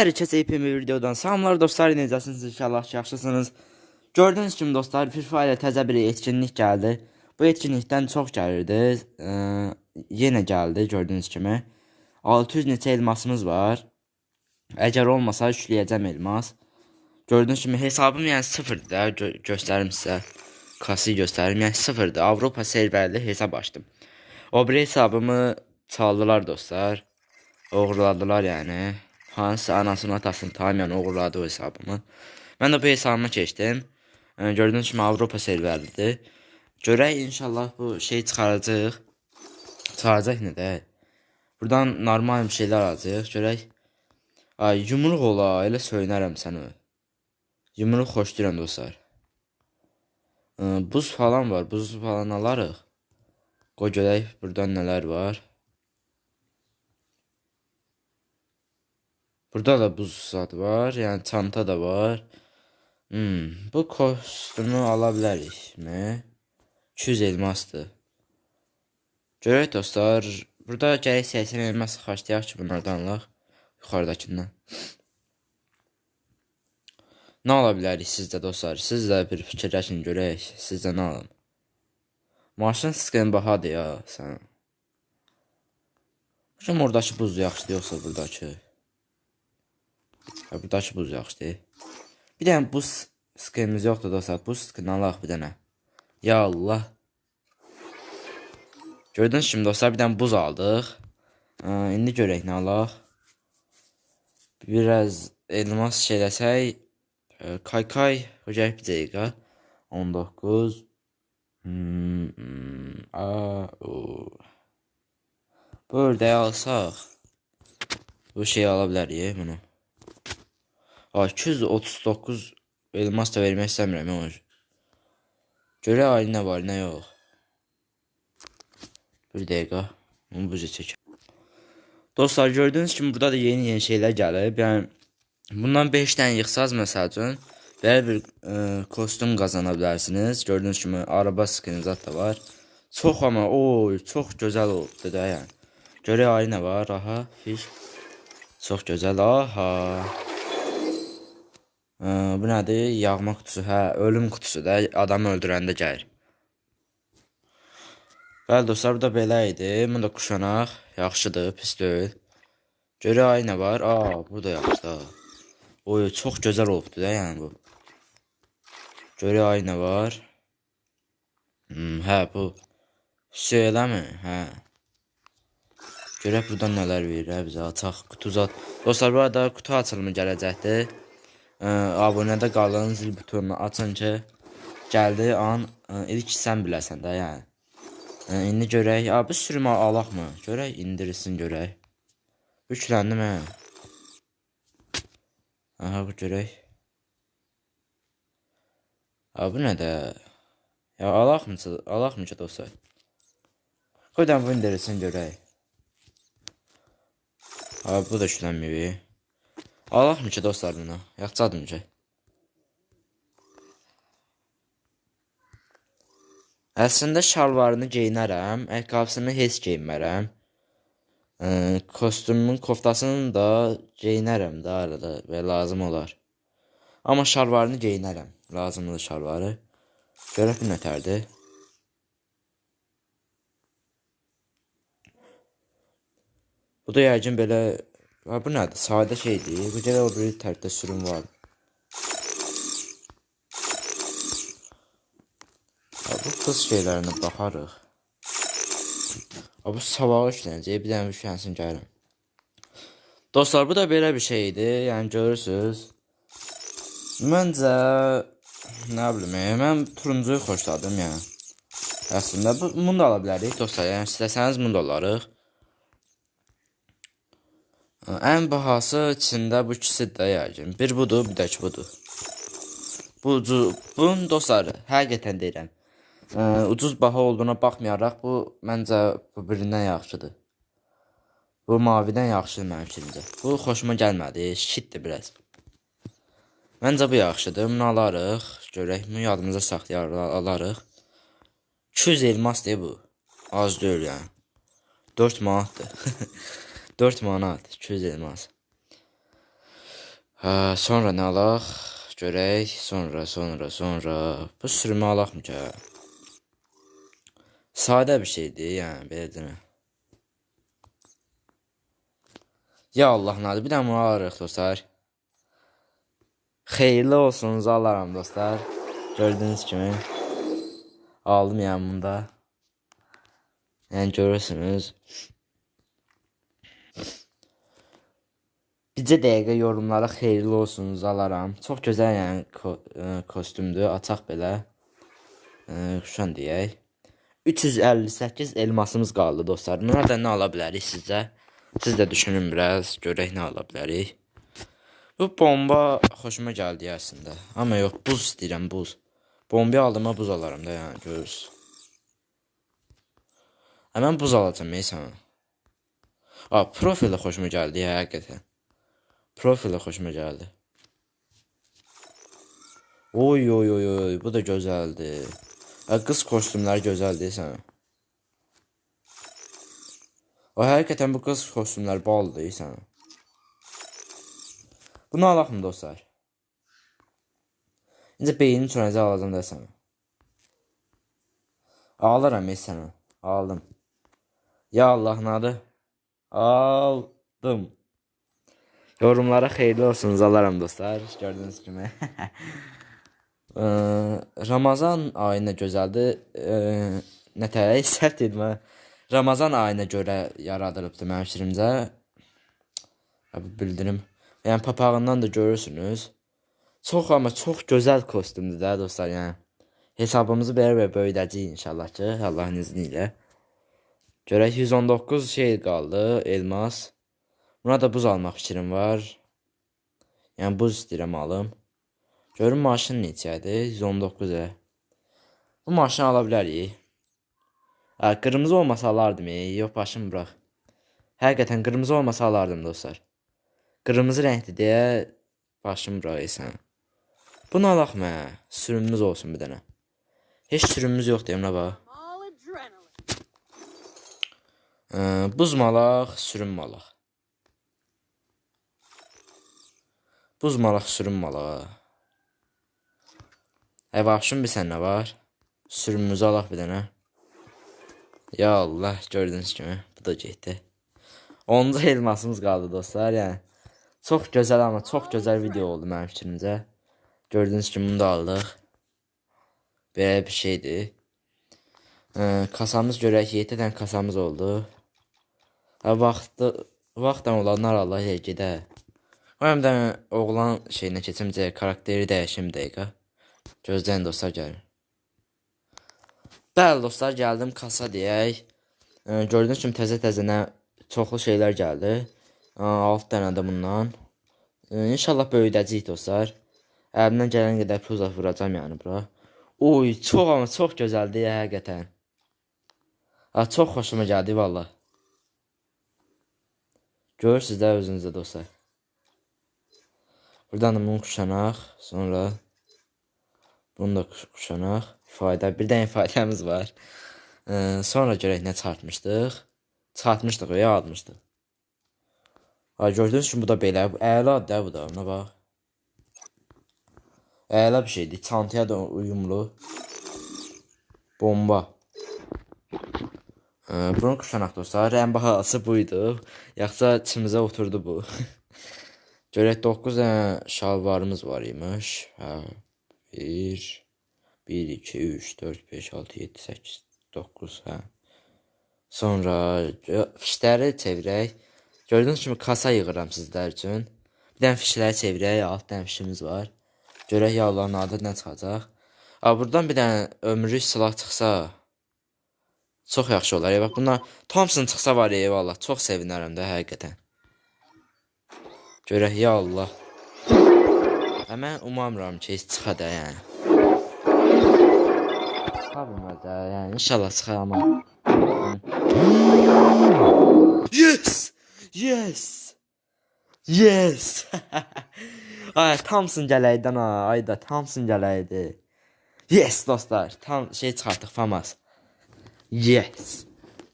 Hər kəsə ipimi videodan salamlar dostlar, necəsiniz? İnşallah yaxşısınız. Gördüyünüz kimi dostlar, Free Fire təzə bir etkinlik gəldi. Bu etkinlikdən çox gəlirdi. Ee, yenə gəldi gördüyünüz kimi. 600 neçə elmasımız var. Əgər olmasa yükləyəcəm elmas. Gördüyünüz kimi hesabım yəni sıfırdır da gö göstərim sizə. Kası göstərim. Yəni sıfırdır. Avropa serverli hesab açdım. O bir hesabımı çaldılar dostlar. Oğurladılar yəni. Hansı anasını atasını tanımayan oğurladı o hesabımı. Mən də bu hesabıma keçdim. Gördüyünüz kimi Avropa serverlidir. Görək inşallah bu şey çıxaracaq. Çıxaracaq nə də. Buradan normal bir şeylər alacaq. Görək. Ay yumruq ola, elə söynərəm səni. Yumruq xoşlayıram dostlar. Buz falan var. Buz falan alarıq. Qoy görək buradan nələr var. Burada da buz zad var. Yəni çanta da var. Hmm, bu kostümü ala bilərikmi? 200 elmasdır. Görək dostlar, burada gərək 80 elmas xərcləyək ki, bunlardan alaq. Yuxarıdakından. Nə ala bilərik sizdə dostlar? Siz də bir fikirləşin görək. Sizdə nə alım? Maşın skin bahadır ya sən. Hocam oradakı buz yaxşıdır yoxsa buradakı? Ha, buradakı buz yaxşıdır. Bir dənə buz skinimiz yoxdur dostlar. Buz skin alaq bir dənə. Ya Allah. Gördünüz kimi dostlar bir dənə buz aldıq. Ee, indi görək nə alaq. Biraz elmas şeyləsək. Kaykay hocam bir dəqiqə. 19 Hmm, hmm, aa, o. Bu ördeği alsaq bu şeyi ala bilərik bunu. Aa, 239 elmas da vermək istəmirəm onu. Görə ay nə var, nə yox. Bir dəqiqə. Onu buzu çək. Dostlar gördüyünüz kimi burada da yeni-yeni şeylər gəlib. Yəni bundan 5 dənə yığsaz məsəl üçün bir e, kostyum qazana bilərsiniz. Gördüyünüz kimi araba skini zət var. Çox amma oy, çox gözəl oldu da yəni. Görək ayı nə var? Aha, fiş. Çox gözəl. Aha. Bu nədir? Yağma kutusu. Hə, ölüm kutusu da adamı öldürəndə gəlir. Bəli dostlar, bu da belə idi. Bunu da kuşanaq. Yaxşıdır, pis deyil. Görək ay nə var? Aa, bu da yaxşıdır. Oy, çox gözəl olubdu da yəni bu. Görək ay nə var? Hmm, hə, bu şey eləmi? Hə. Görək buradan nələr verir hə, bizə açaq kutu zat. Dostlar, bu arada kutu açılımı gələcəkdir. Ee, abunədə qalın zil butonunu açın ki, gəldi an ə, ilk sən biləsən də yəni. Ə, indi görək, a bu sürümə alaq mı? Görək indirsin görək. Yükləndim hə. Aha bu görək. A bu nə də? Ya alaq mı? Alaq mı ki dostlar? Qoydan bu indirsin görək. A bu da yüklənməyib. Mı ki dostlar bunu? Yaxçadım ki. Əslində şalvarını geyinərəm, ayaqqabısını heç geyinmərəm. Kostyumun koftasını da geyinərəm də arada və lazım olar. Amma şalvarını geyinərəm. Lazımdır şalvarı. Görək bu nətərdir. Bu da yəqin belə Ha bu nədir? Sadə şeydir. Bu gələ o bir tərtdə sürüm var. Ha, bu qız şeylərinə baxarıq. Ha, bu sabaha işlənəcək. Bir dənə üşənsin gəlirəm. Dostlar bu da belə bir şeydir. Yəni görürsüz. Məncə nə bilim, mən turuncuyu xoşladım yəni. Əslində bu bunu da ala dostlar. Yəni istəsəniz bunu da alarıq. Ən bahası içində bu ikisidir də yəqin. Bir budur, bir də ki budur. Bu bunun dostlar, həqiqətən deyirəm. Ə, ucuz baha olduğuna baxmayaraq bu məncə bu birindən yaxşıdır. Bu mavidən yaxşıdır mənim fikrimcə. Bu xoşuma gəlmədi, şitdir biraz. Məncə bu yaxşıdır. Bunu alarıq. Görək, bunu yadımıza saxlayarıq, alarıq. 200 elmas deyə bu. Az deyil yəni. 4 manatdır. 4 manat 200 elmas. Sonra nə alaq? Görək. Sonra, sonra, sonra. Bu sürümü alaqmı ki? Sadə bir şeydir, yəni belə deyim. Ya Allah nədir? Bir də bunu alırıq dostlar. Xeyirli olsun, alaram dostlar. Gördüyünüz kimi. Aldım yəni bunda. Yəni görürsünüz. Bircə dəqiqə yorumlara xeyirli olsunuz alaram. Çox gözəl yəni ko ə, kostyumdur. Açaq belə. Ə, Şuşan deyək. 358 elmasımız qaldı dostlar. Nereden nə ala bilərik sizcə? Siz də düşünün biraz, görək nə ala bilərik. Bu bomba xoşuma gəldi əslində. Amma yox, buz istəyirəm, buz. Bomba aldığıma buz alaram da yəni görürsüz. Həmən buz alacağam neysə. A, profil də xoşuma gəldi həqiqətən. Profil də xoşuma gəldi. Oy oy oy oy, bu da gözəldir. Hə, qız kostyumları gözəldir sən. O həqiqətən bu qız kostyumları baldır sən. Bunu alaq mı dostlar? İncə beynim çönəcə alacam desən. Alaram heç sənə. Aldım. Ya Allah nadı. Aldım. Yorumlara xeyirli olsun alaram dostlar. Gördüyünüz kimi. Ramazan ayına gözəldir. Nə səhv dedim. ha. Ramazan ayına görə yaradılıbdı mənim fikrimcə. Abi bildirim. Yəni papağından da görürsünüz. Çox amma çox gözəl kostyumdur da dostlar, yəni. Hesabımızı belə belə böyüdəcəyik inşallah ki, Allahın izni ilə. Görək 119 şey qaldı, elmas. Buna da buz almaq fikrim var. Yəni buz istəyirəm alım. Görüm maşın neçədir? 119 ə. Bu maşını ala bilərik. Hə, qırmızı olmasa alardım. E, yox başım bırax. Həqiqətən qırmızı olmasa alardım dostlar. Qırmızı rəngli deyə başım bıraxırsan. Bunu alaq mı? hə? Sürümümüz olsun bir dənə. Heç sürümümüz yoxdur Emrə bax. Ee, buz malaq, sürüm malaq. Buz malaq, sürüm malaq. Ə, vapşın bir sən nə var? Sürümümüzü alaq bir dənə. Ya Allah, gördüyünüz kimi bu da getdi. 10-cu elmasımız qaldı dostlar, yəni. Çox gözəl amma çox gözəl video oldu mənim fikrimcə. Gördüyünüz kimi bunu da aldıq. Belə bir şeydir. Ee, kasamız görək 7 dənə kasamız oldu. Ha vaxtı vaxtdan olanlar Allah elə gedə. O həm də oğlan şeyinə keçimcə karakteri dəyişim dəqiqə. Gözləyin dostlar gəlin. Bəli dostlar gəldim kasa deyək. Gördüyünüz kimi təzə-təzənə çoxlu şeylər gəldi. 6 dənə də bundan. İnşallah böyüdəcəyik dostlar. Əlimdən gələn qədər pul vuracam yəni bura. Oy, çox amma çox gözəldir həqiqətən. Ha, çox xoşuma gəldi valla. Görürsüz də özünüzdə dostlar. Buradan da bunu kuşanaq, sonra bunu da kuşanaq. İfadə, bir dənə ifadəmiz var. Ee, sonra görək nə çarpmışdıq. Çarpmışdıq, ya almışdıq. Ha, gördüyünüz kimi bu da belə. Bu əla da bu da, ona bax. Əla bir şeydir. Çantaya da uyumlu. Bomba. Ee, bunu kuşanaq dostlar. Ən bahalısı buydu. Yaxsa içimizə oturdu bu. Görək 9 dənə şalvarımız var imiş. Hə. 1 1 2 3 4 5 6 7 8 9 hə. Sonra fişləri çevirək. Gördüyünüz kimi kasa yığıram sizlər üçün. Bir dənə fişləri çevirək. 6 dənə fişimiz var. Görək ya Allahın adı nə çıxacaq. A burdan bir dənə ömürlük silah çıxsa çox yaxşı olar. Bax bunlar Thompson çıxsa var ya vallah çox sevinərəm də həqiqətən. Görək ya Allah. Və mən umamıram ki, heç çıxa da yəni. Çıxa bilməz yəni inşallah çıxar amma. Yes! Yes! Yes! Ay, Thompson gələydən ha, ayda Thompson gələydi. Yes dostlar, tam şey çıxartdıq famas. Yes.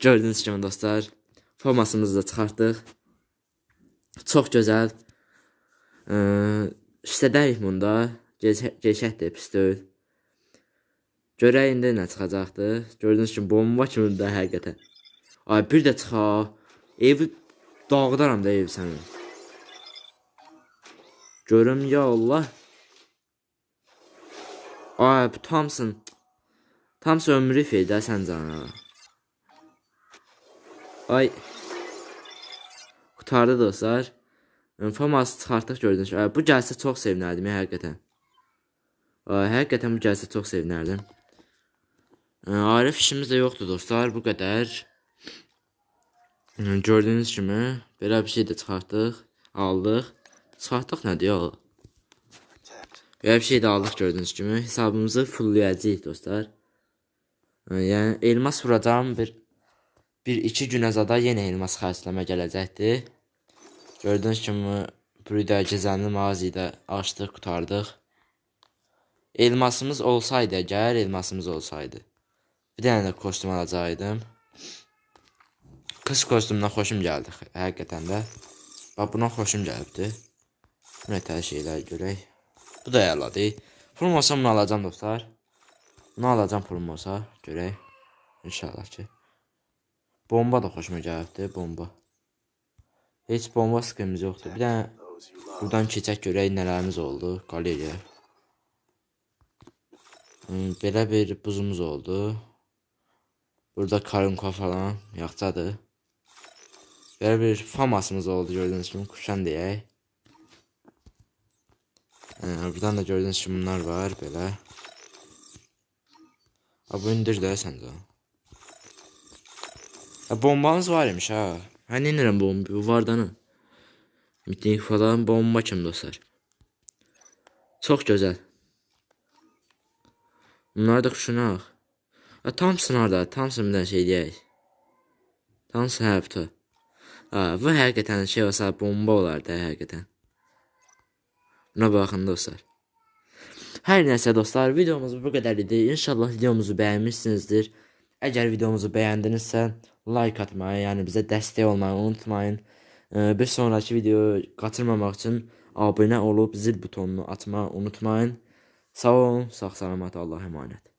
Gördüyünüz kimi dostlar, formasımızı da çıxartdıq. Çox gözəl. Ə, İstədəyik bunda. Geçək də pis deyil. Görək indi nə çıxacaqdı. Gördüyünüz kimi bomba kimi də həqiqətən. Ay bir də çıxa. Evi dağıdaram da ev sənin. Görüm ya Allah. Ay bu Thompson. Thompson ömrü feydə sən cana. Ay. Qutardı dostlar. Faması çıxartdıq gördünüz. Bu gəlsə çox sevinərdim həqiqətən. Həqiqətən bu gəlsə çox sevinərdim. Arif işimiz də yoxdur dostlar, bu qədər. Gördüyünüz kimi belə bir şey də çıxartdıq, aldıq. Çıxartdıq nədir ya? Belə bir şey də aldıq gördüyünüz kimi. Hesabımızı fulllayacağıq dostlar. Yəni elmas vuracağım bir bir iki günə zada yenə elmas xərcləmə gələcəkdir. Gördüyünüz kimi burada gecəni mağazada açdıq, qutardıq. Elmasımız olsaydı əgər, elmasımız olsaydı. Bir dənə də kostyum alacaqdım. Qız kostyumundan xoşum gəldi həqiqətən də. Bax buna xoşum gəlibdi. Bu nə tər şeylər görək. Bu da əladır. Pulum olsa bunu alacağam dostlar. Bunu alacağam pulum olsa görək. İnşallah ki. Bomba da xoşuma gəlibdi, bomba. Heç bomba sıkıntımız yoxdur. Bir dənə buradan keçək görək nələrimiz oldu. Qaleriya. Hmm, Belə bir buzumuz oldu. Burada karınka falan yaxşadır. Belə bir famasımız oldu gördüyünüz kimi kuşan deyək. Hə, buradan da gördüyünüz kimi bunlar var belə. Ha bu indir də səndə. Bombamız var imiş ha. Ha nə edirəm bomba? Bu vardanı. Miting falan bomba kimi dostlar. Çox gözəl. Bunları da kuşunaq. Ha Thompson orada. Thompson bir şey deyək. Thompson hə bu. Ha bu həqiqətən şey olsa bomba olardı həqiqətən. Buna baxın dostlar. Hər nəsə dostlar, videomuz bu qədər idi. İnşallah videomuzu bəyənmişsinizdir. Əgər videomuzu bəyəndinizsə, like atmayı, yəni bizə dəstək olmayı unutmayın. Bir sonraki videoyu qaçırmamaq üçün abunə olub zil butonunu atmağı unutmayın. Sağ olun, sağ salamat, Allah əmanət.